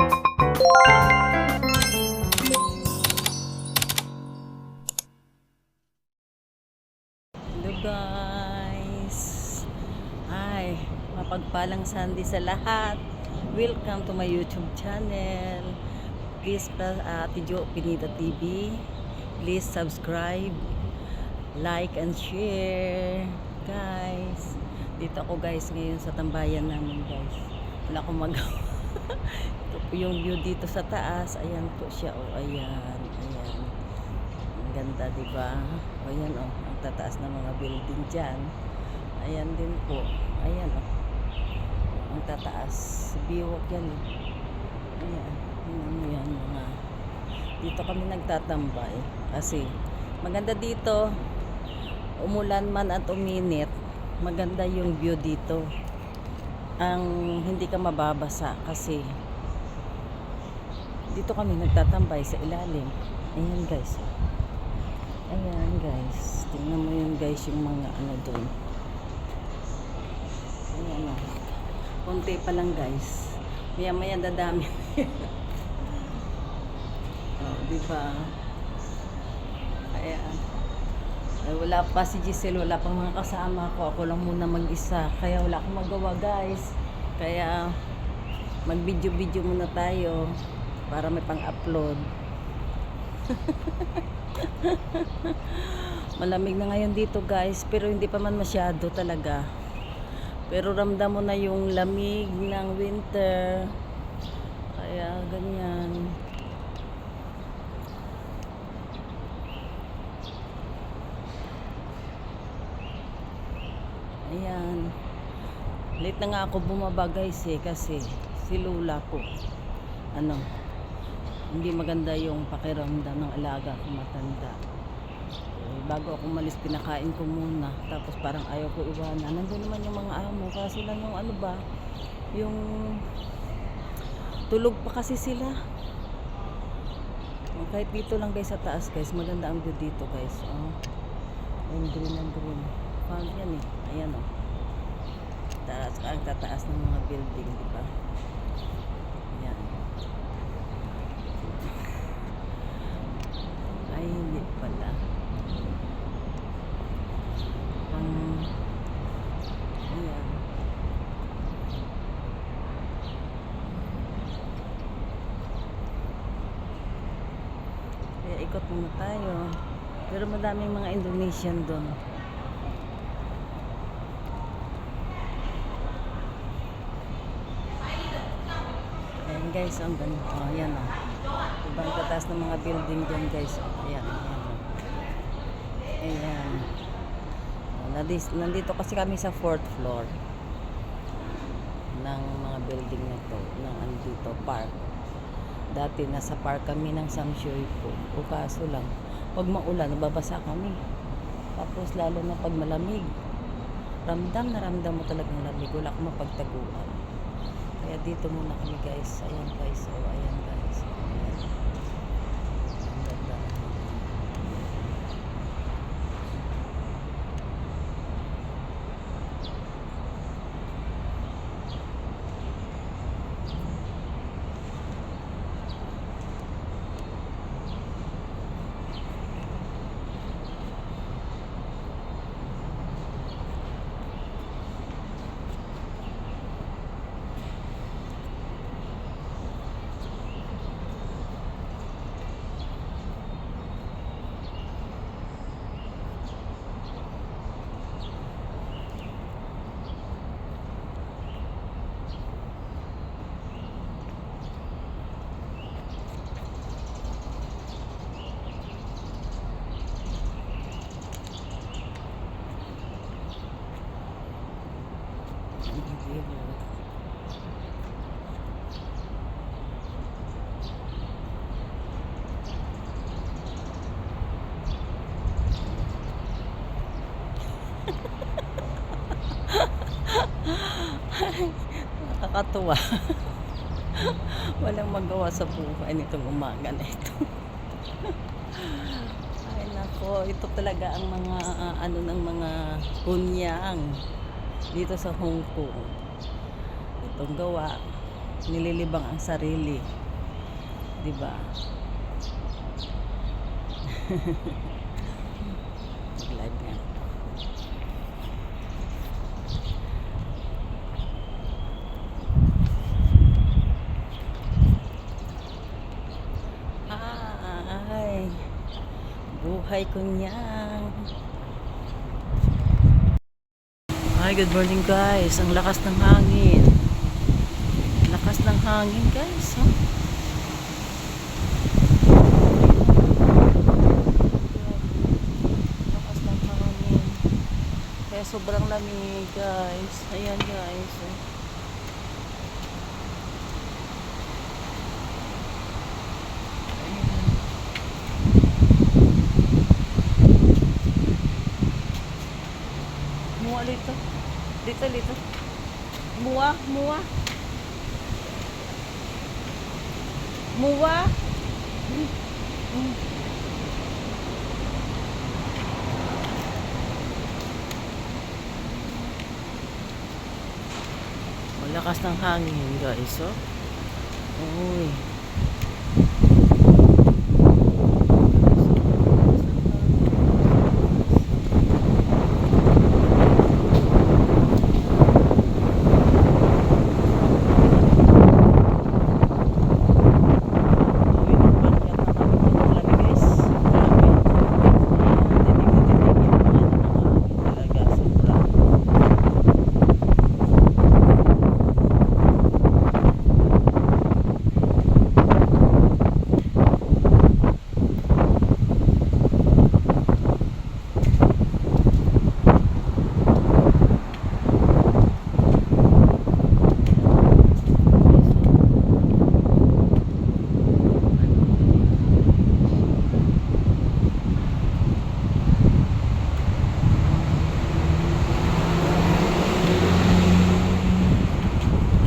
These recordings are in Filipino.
Hello guys! Ay, mapagpalang Sunday sa lahat. Welcome to my YouTube channel. Please, uh, Ate Jo Pinita TV. Please subscribe, like, and share. Guys, dito ako guys ngayon sa tambayan namin guys. Wala akong magawa. Ito po yung view dito sa taas. Ayan po siya. O, ayan. Ayan. Ang ganda, di ba? O yan o, ang tataas ng mga building dyan. Ayan din po. Ayan o. Ang tataas. Biwok yan eh. Ayan. Mo yan mga. Dito kami nagtatambay. Kasi maganda dito. Umulan man at uminit. Maganda yung view dito. Ang hindi ka mababasa kasi dito kami nagtatambay sa ilalim. Ayan guys. Ayan guys. Tingnan mo yun guys yung mga ano doon. Ayan o. Kunti pa lang guys. Maya maya dadami. oh, di ba? Ayan. Ay, wala pa si Giselle, wala pang mga kasama ko. Ako lang muna mag-isa. Kaya wala akong magawa guys. Kaya mag-video-video muna tayo para may pang-upload. Malamig na ngayon dito guys, pero hindi pa man masyado talaga. Pero ramdam mo na yung lamig ng winter. Kaya ganyan. Ayan. Late na nga ako bumaba guys eh kasi si Lula ko ano hindi maganda yung pakiramdam ng alaga kong matanda. Eh, bago ako malis, pinakain ko muna. Tapos parang ayaw ko iwanan. Nandun naman yung mga amo. Kasi lang yung ano ba, yung tulog pa kasi sila. Oh, kahit dito lang guys sa taas guys, maganda ang view dito guys. Oh. Ayun, green and green. Farm yan eh. Ayan oh. Taas, ang tataas ng mga building, di ba? Ayan. Ay, hindi pala. Pang... Ayan. Kaya ikot muna tayo. Pero madaming mga Indonesian doon. Guys, ang ganito. Oh, ayan o. Ibang tatas ng mga building dyan guys. Oh, ayan, ayan. oh. Ayan. Oh, nandis, nandito kasi kami sa fourth floor ng mga building na to. Ng andito, park. Dati nasa park kami ng Samshoy po. O kaso lang, pag maulan, nababasa kami. Tapos lalo na pag malamig. Ramdam na ramdam mo talagang lamig. Wala kang mapagtaguan. Dito muna kami guys. Ayan guys. O, ayan guys. Ayan. Ang ganda. Ang river. Nakakatuwa. Walang magawa sa buhay nitong umaga na ito. Ay nako, ito talaga ang mga ah, ano ng mga kunyang dito sa Hong Kong. Itong gawa nililibang ang sarili. 'Di ba? Mag-live nga. Ay, buhay ko. Hi, good morning guys. Ang lakas ng hangin. Hangin guys. Oh. Lakas ng hangin. Kaya sobrang lamig guys. Ayan guys. Oh. Ayan. Muwa dito. Dito, dito. Muwa, muwa. Muwa. Mm. Mm. Malakas ng hangin guys, oh. Uy.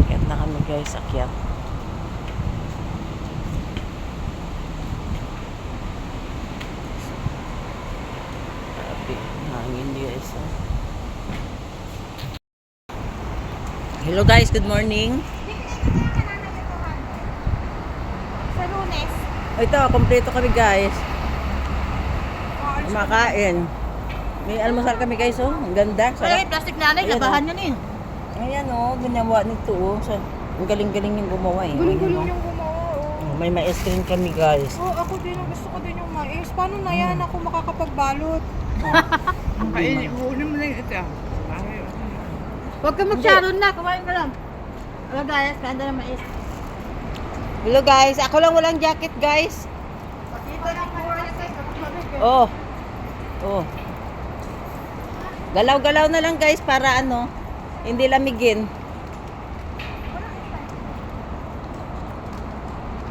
Akyat na kami guys, akyat. Grabe, hangin guys. oh. Hello guys, good morning. Sa lunes. Ito, kompleto kami guys. Kumakain. May almusal kami guys, oh. Ang ganda. Ay, plastic nanay, Ayan, labahan yan eh. Ayan, oh. Ginawa nito, oh. Sa, ang galing-galing yung gumawa, eh. Guling-guling Ayan, yung gumawa. oh. Oh, May mais cream kami guys. Oh, ako din, ang gusto ko din yung mais. Paano na yan ako makakapagbalot? Kainin, uulin mo lang ito. ah. Huwag ka mag-sharon na, kumain ka lang. Wala guys, kanda ng mais. Hello guys, ako lang walang jacket guys. Pakita eh. Oh. Oh. Galaw-galaw na lang guys para ano, hindi lamigin.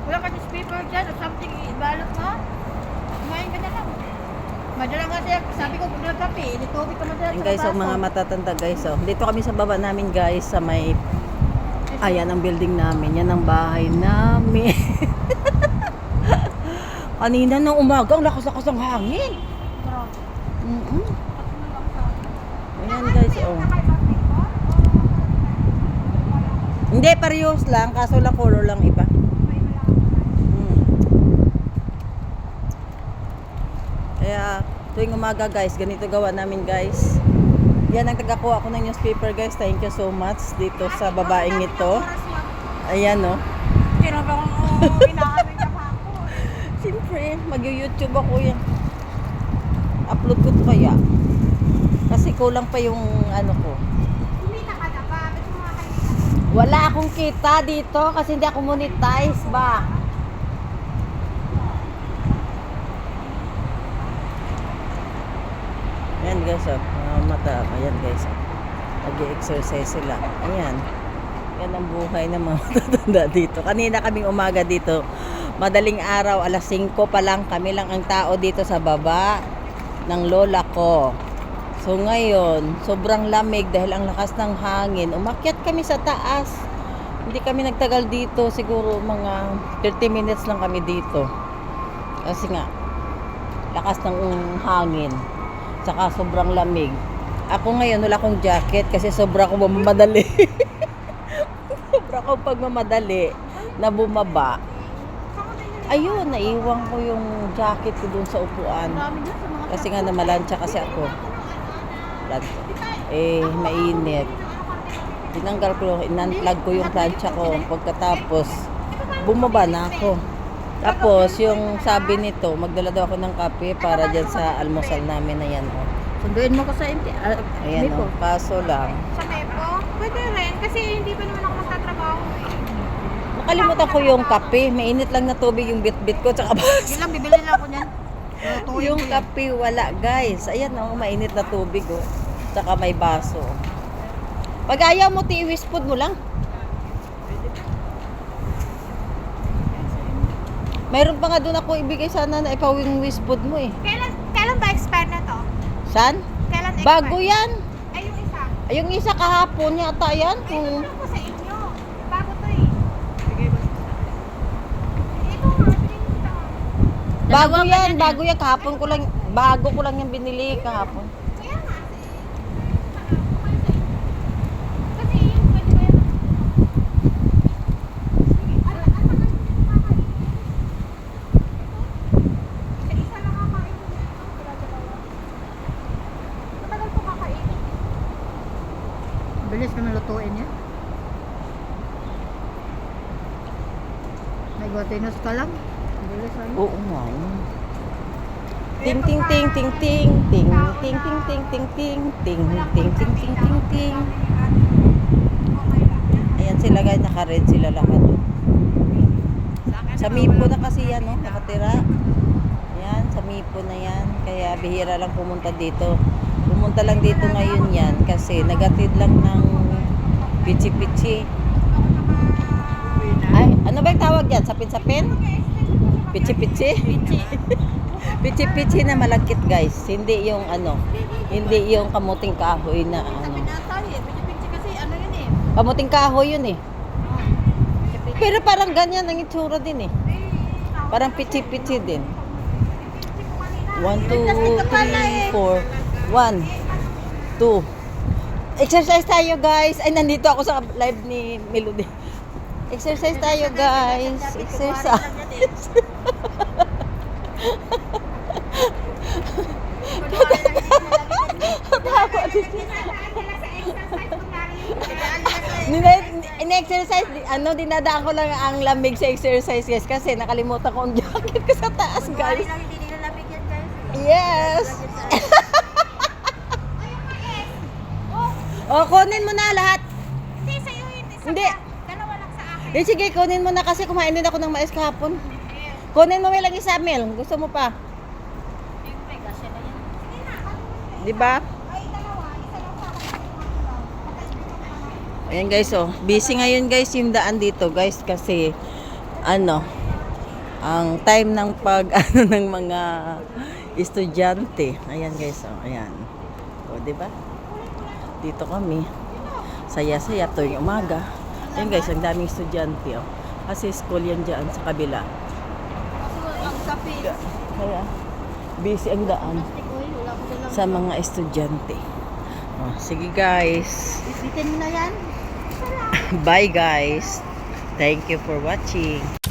Wala ka newspaper dyan or something, ibalot mo. Kumain ka na lang. Madala nga siya, sabi ko, kung kape, initubig ka madala Ayan guys, oh, mga matatanda guys. Oh. Dito kami sa baba namin guys sa may Ayan ang building namin. Yan ang bahay namin. Kanina ng umaga, ang lakas-lakas ng hangin. Mm Ayan guys, oh. Hindi, parehas lang. Kaso lang color lang iba. Mm. Kaya tuwing umaga guys, ganito gawa namin guys. Yan ang tagakuha ko ng newspaper guys. Thank you so much dito sa babaeng ito. Ayan oh. Tinabang mo, inaamay na pa ako. Siyempre, mag-YouTube ako yan. Upload ko to kaya. Kasi kulang pa yung ano ko. Kumita ka na ba? Wala akong kita dito kasi hindi ako monetize ba. Guys, oh. mga mata. Ayan guys, oh. nag-exercise sila. Ayan. Yan ang buhay ng mga matatanda dito. Kanina kaming umaga dito. Madaling araw, alas 5 pa lang. Kami lang ang tao dito sa baba ng lola ko. So ngayon, sobrang lamig dahil ang lakas ng hangin. Umakyat kami sa taas. Hindi kami nagtagal dito. Siguro mga 30 minutes lang kami dito. Kasi nga, lakas ng hangin. Tsaka sobrang lamig. Ako ngayon, wala akong jacket kasi sobra ko mamadali. sobra ko akong pagmamadali na bumaba. Ayun, naiwan ko yung jacket ko dun sa upuan. Kasi nga namalansya kasi ako. Eh, mainit. Tinanggal ko, in-unplug ko yung plancha ko. Pagkatapos, bumaba na ako. Tapos, yung sabi nito, magdala daw ako ng kape para dyan sa almusal namin na yan. Oh. Sunduin mo ko sa MT. Uh, Ayan oh. Kaso lang, Sa Mepo? Pwede rin. Kasi hindi pa naman ako magtatrabaho eh. nakalimutan ko yung kape. Mainit lang na tubig yung bit-bit ko. Tsaka bas. Yun lang, bibili lang ako niyan. Lutuin yung ko yan. kape wala guys. Ayan oh, mainit na tubig oh. Tsaka may baso. Pag ayaw mo, tiiwis food mo lang. Mayroon pa nga doon ako ibigay sana na ipawing food mo eh. Kailan, kailan ba expire na to? San? Kailan expire? Bago yan. Ay, yung isa. Ay, yung isa kahapon yata yan. Ay, Kung... ito ko sa inyo. Bago to eh. Ito nga, pinita. Bago Dalawa yan, ganyan bago yan. Kahapon ko lang, bago ko lang yung binili kahapon. Kaya nga. Kasi yung pwede ba yun? Ano, ano, ano, kakain? Isa-isa lang kakain ko nito. Wala dalawa. Matagal ko kakain. Bilis naman lutuin yan. Nag-watinos ka lang. Bilis ano. Oo nga. yun. Ting ting ting ting ting ting ting ting ting ting ting ting ting ting ting ting ting Ayan sila guys, naka-red sila lahat. Sa Mipo na kasi yan, no? Nakatira. Yan, sa Mipo na yan. Kaya bihira lang pumunta dito. Pumunta lang dito ngayon yan kasi nagatid lang ng pichi-pichi. Ay, ano ba yung tawag yan? Sapin-sapin? Pichi-pichi? Pichi-pichi na malagkit guys. Hindi yung ano, hindi yung kamuting kahoy na ano. Eh. Ano eh. Kamuting kahoy yun eh. Pero parang ganyan ang itsura din eh. Parang pichi-pichi din. 1, 2, 3, 4. 1, 2. Exercise tayo guys. Ay, nandito ako sa live ni Melody. Exercise tayo guys. Exercise. Nina- In-exercise, ano, dinadaan ko lang ang lamig sa exercise guys kasi nakalimutan ko ang jacket ko sa taas guys. Yes! O, kunin mo na lahat. Hindi, sa'yo yun. Isa Hindi. Dalawa lang sa akin. Eh, sige, kunin mo na kasi kumain din ako ng mais kahapon. Kunin mo may lang isa, Mel. Gusto mo pa? Gasya na yan. Di ba? Ay, dalawa. Isa lang sa akin. Ayan guys, oh. Busy ngayon guys yung daan dito guys kasi ano, ang time ng pag ano ng mga estudyante. Ayan guys, oh. Ayan. O, di ba? Dito kami. Saya-saya tuwing umaga. Ayan guys, ang daming estudyante, oh. Kasi school yan dyan sa kabila. Kaya, busy ang daan sa mga estudyante. Oh, sige guys. Bye guys. Thank you for watching.